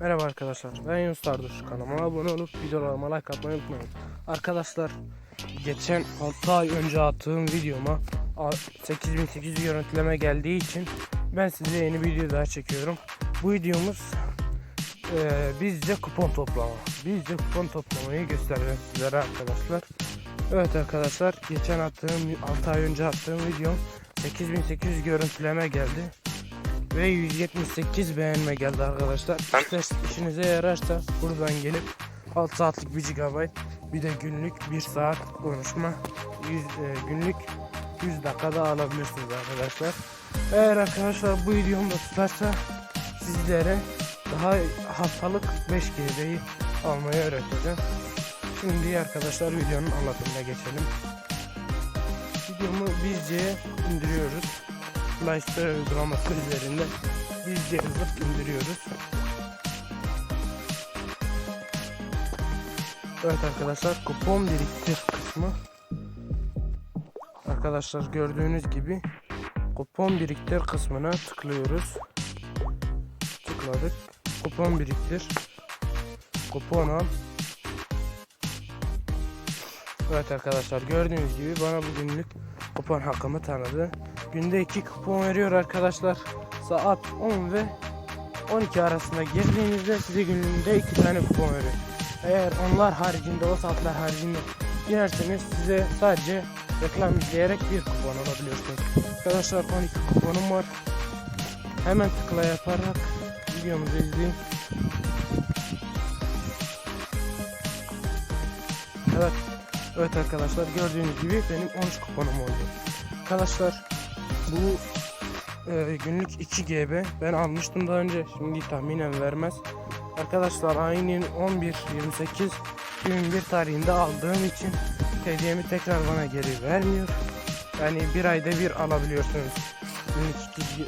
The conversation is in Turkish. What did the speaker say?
Merhaba arkadaşlar ben Yunus Tarduş kanalıma abone olup videolarıma like atmayı unutmayın. Arkadaşlar geçen 6 ay önce attığım videoma a- 8800 görüntüleme geldiği için ben size yeni bir video daha çekiyorum. Bu videomuz eee bizce kupon toplama. Bizce kupon toplamayı göstereceğim sizlere arkadaşlar. Evet arkadaşlar geçen attığım 6 ay önce attığım videom 8800 görüntüleme geldi ve 178 beğenme geldi arkadaşlar. İşte işinize yararsa buradan gelip 6 saatlik 1 GB bir de günlük 1 saat konuşma 100, e, günlük 100 dakikada alabilirsiniz arkadaşlar. Eğer arkadaşlar bu videom da tutarsa sizlere daha haftalık 5 GB'yi almayı öğreteceğim. Şimdi arkadaşlar videonun anlatımına geçelim. Videomu bizce indiriyoruz. Store uygulaması üzerinde bizce yazıp indiriyoruz. Evet arkadaşlar kupon biriktir kısmı. Arkadaşlar gördüğünüz gibi kupon biriktir kısmına tıklıyoruz. Tıkladık. Kupon biriktir. Kupon al. Evet arkadaşlar gördüğünüz gibi bana bugünlük kupon hakkımı tanıdı. Günde 2 kupon veriyor arkadaşlar. Saat 10 ve 12 arasında girdiğinizde size günlüğünde 2 tane kupon veriyor. Eğer onlar haricinde o saatler haricinde girerseniz size sadece reklam izleyerek bir kupon alabiliyorsunuz. Arkadaşlar 12 kuponum var. Hemen tıkla yaparak videomuzu izleyin. Evet. Evet arkadaşlar gördüğünüz gibi benim 13 kuponum oldu. Arkadaşlar bu e, günlük 2 GB ben almıştım daha önce şimdi tahminen vermez. Arkadaşlar ayının 11 28 2001 tarihinde aldığım için hediyemi tekrar bana geri vermiyor. Yani bir ayda bir alabiliyorsunuz. Günlük 2